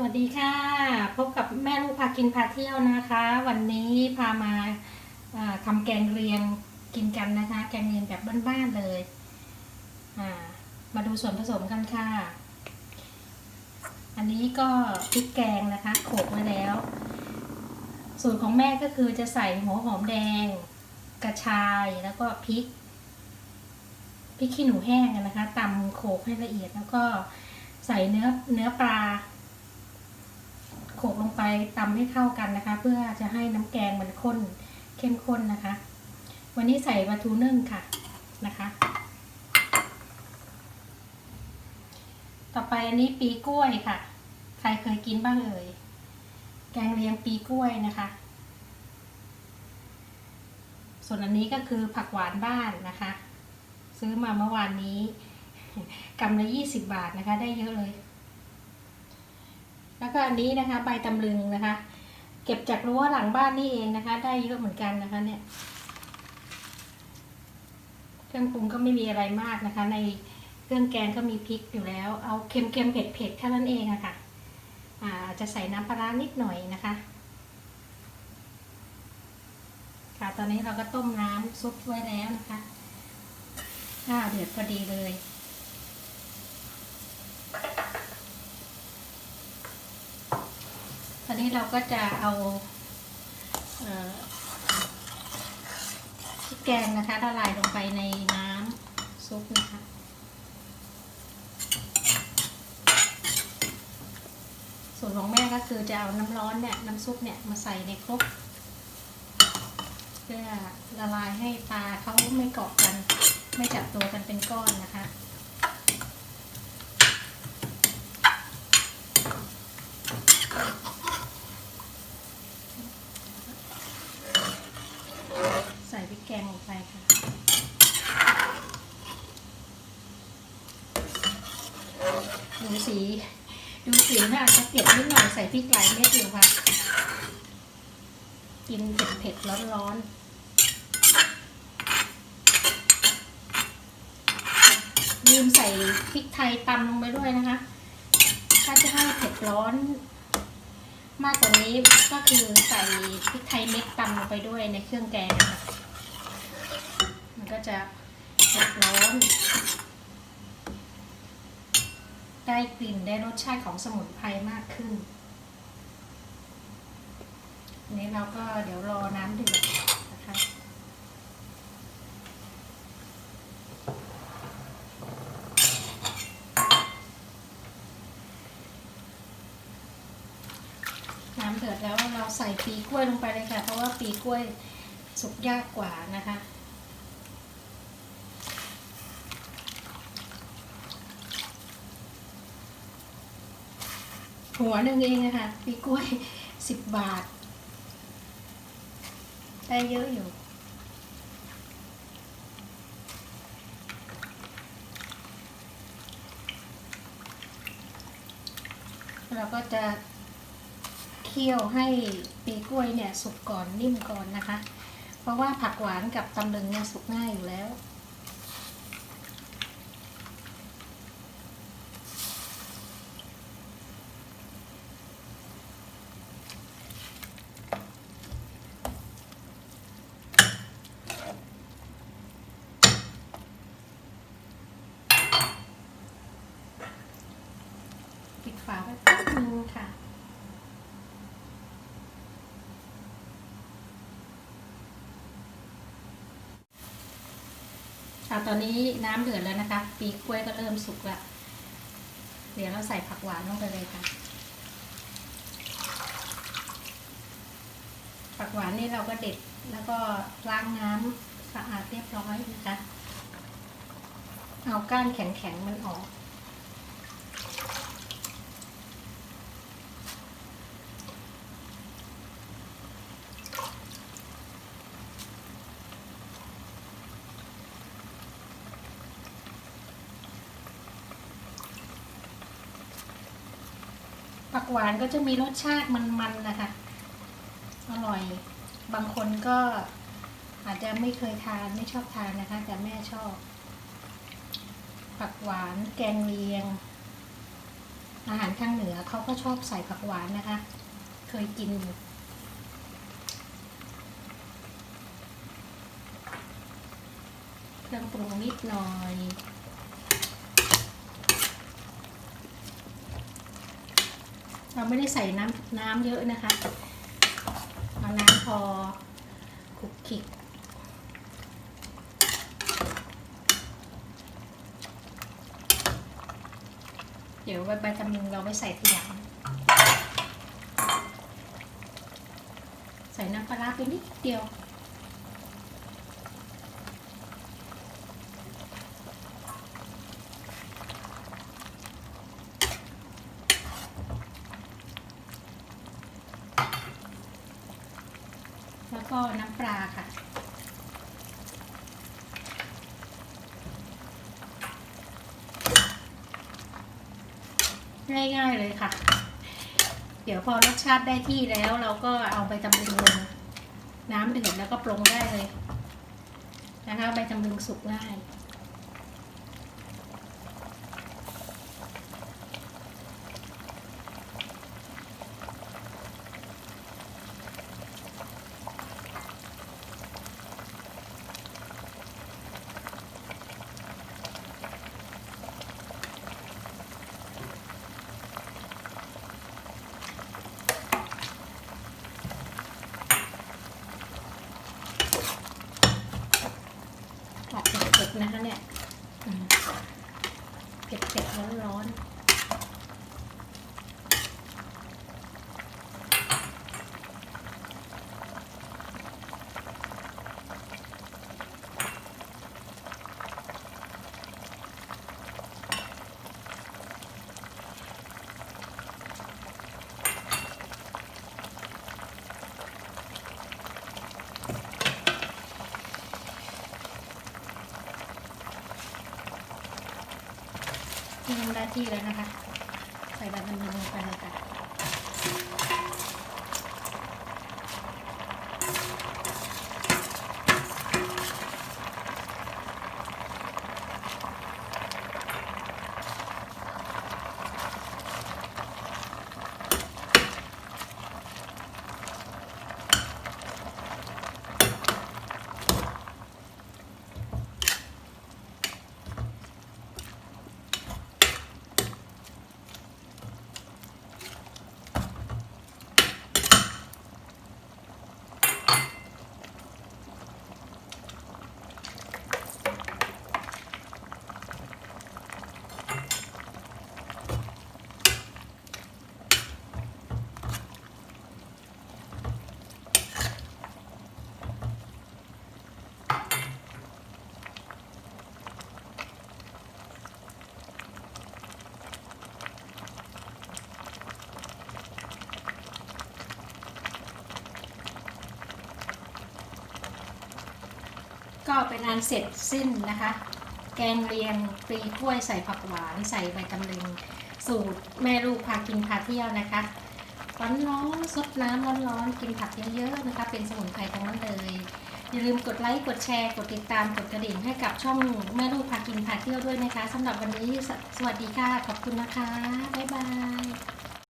สวัสดีค่ะ พบกับแม่ลูกพากินพาเที่ยวนะคะ วันนี้พามาาทำแกงเรียงกินกันนะคะ แกงเรียงแบบบ้านๆเลยมาดูส่วนผสมกันค่ะ อันนี้ก็พริกแกงนะคะโขลกไว้แล้ว สูตรของแม่ก็คือจะใส่หัวหอมแดง กระชายแล้วก็พริกพริกขี้หนูแห้งนะคะตำโขลกให้ละเอียดแล้วก็ใส่เนื้อเนื้อปลา โขลกลงไปตำให้เข้ากันนะคะ เพื่อจะให้น้ำแกงมันข้นเข้มข้นนะคะ วันนี้ใส่ปลาทูนึ่งค่ะนะคะ ต่อไปอันนี้ปีกล้วยค่ะ ใครเคยกินบ้างเอ่ยแกงเลียงปีกล้วยนะคะ ส่วนอันนี้ก็คือผักหวานบ้านนะคะ ซื้อมาเมื่อวานนี้กำละยี่สิบบาทนะคะ ได้เยอะเลย แล้วก็อันนี้นะคะ ใบตำลึงนะคะ เก็บจากรั้วหลังบ้านนี่เองนะคะ ได้เยอะเหมือนกันนะคะเนี่ยเครื่องปรุงก็ไม่มีอะไรมากนะคะ ในเครื่องแกงก็มีพริกอยู่แล้ว เอาเค็มเค็มๆเผ็ดเผ็ดๆแค่นั้นเองอะค่ะอ่าจะใส่น้ำปลาร้านิดหน่อยนะคะ ค่ะตอนนี้เราก็ต้มน้ำซุปไว้แล้วนะคะอ่าเดือดพอดีเลย ตอ นี้เราก็จะเอาพริกแกงนะคะละลายลงไปในน้ำซุปนะคะส่วนของแม่ก็คือจะเอาน้ำร้อนเนี่ยน้ำซุปเนี่ยมาใส่ในครกเพื่อละลายให้ปลาเขาไม่เกาะกัน ไม่จับตัวกันเป็นก้อนนะคะ ใส่พริกแกงลงไปค่ะ ดูสี ดูสีน่าจะเผ็ดนิดหน่อยใส่พริกหลายเม็ดอยู่ค่ะ กินเผ็ดเผ็ดร้อนร้อนลืมใส่พริกไทยตำลงไปด้วยนะคะ ถ้าจะให้เผ็ดร้อน มากกว่านี้ก็คือใส่พริกไทยเม็ดตำลงไปด้วยในเครื่องแกงนะคะมันก็จะเผ็ดร้อน ได้กลิ่นได้รสชาติของสมุนไพรมากขึ้นนนี้เราก็เดี๋ยวรอน้ำเดือดนะคะน้ำเดือดแล้วเราใส่ปีกล้วยลงไปเลยค่ะ เพราะว่าปีกล้วยสุกยากกว่านะคะ หัวหนึ่งเองนะคะปีกล้วยสิบบาท ได้เยอะอยู่ เราก็จะเคี่ยวให้ปีกล้วยเนี่ยสุกก่อนนิ่มก่อนนะคะ เพราะว่าผักหวานกับตำลึงเนี่ยสุกง่ายอยู่แล้ว ปิดฝาไว้แป๊บนึงค่ะ ตอนนี้น้ำเดือดแล้วนะคะ ปีกล้วยก็เริ่มสุกละเดี๋ยวเราใส่ผักหวานลงไปเลยค่ะ ผักหวานนี่เราก็เด็ดแล้วก็ล้างน้ำสะอาดเรียบร้อยนะคะ เอาก้านแข็งๆมันออก หวานก็จะมีรสชาติมันๆนะคะ อร่อย บางคนก็อาจจะไม่เคยทานไม่ชอบทานนะคะ แต่แม่ชอบ ผักหวานแกงเลียง อาหารทางเหนือเขาก็ชอบใส่ผักหวานนะคะ เคยกินอยู่เครื่องปรุงนิดหน่อย เราไม่ได้ใส่น้ำน้ำเยอะนะคะเอาน้ำพอคลุกคลิกเดี๋ยวใบตำลึงเราไปใส่ทีหลังใส่น้ำปลาร้าไปนิดเดียว ก็น้ำปลาค่ะ ง่ายๆเลยค่ะ เดี๋ยวพอรสชาติได้ที่แล้วเราก็เอาใบตำลึงลงน้ำเดือดแล้วก็ปรุงได้เลยนะคะใบตำลึงสุกง่าย ออกเผ็ดๆนะคะเนี่ยอืมเผ็ดๆร้อน ที่น้ำได้ที่แล้วนะคะ ใส่ใบตำลึงลงไปเลยค่ะ ก็ เป็นอันเสร็จสิ้นนะคะ แกงเลียงปลีกล้วยใส่ผักหวานใส่ใบตำลึงสูตรแม่ลูกพากินพาเที่ยวนะคะร้อนร้อนๆซดน้ำร้อนร้อนๆกินผักเยอะๆนะคะ เป็นสมุนไพรทั้งนั้นเลย อย่าลืมกดไลค์กดแชร์กดติดตามกดกระดิ่งให้กับช่องแม่ลูกพากินพาเที่ยวด้วยนะคะสำหรับวันนี้สวัสดีค่ะขอบคุณนะคะบ๊ายบาย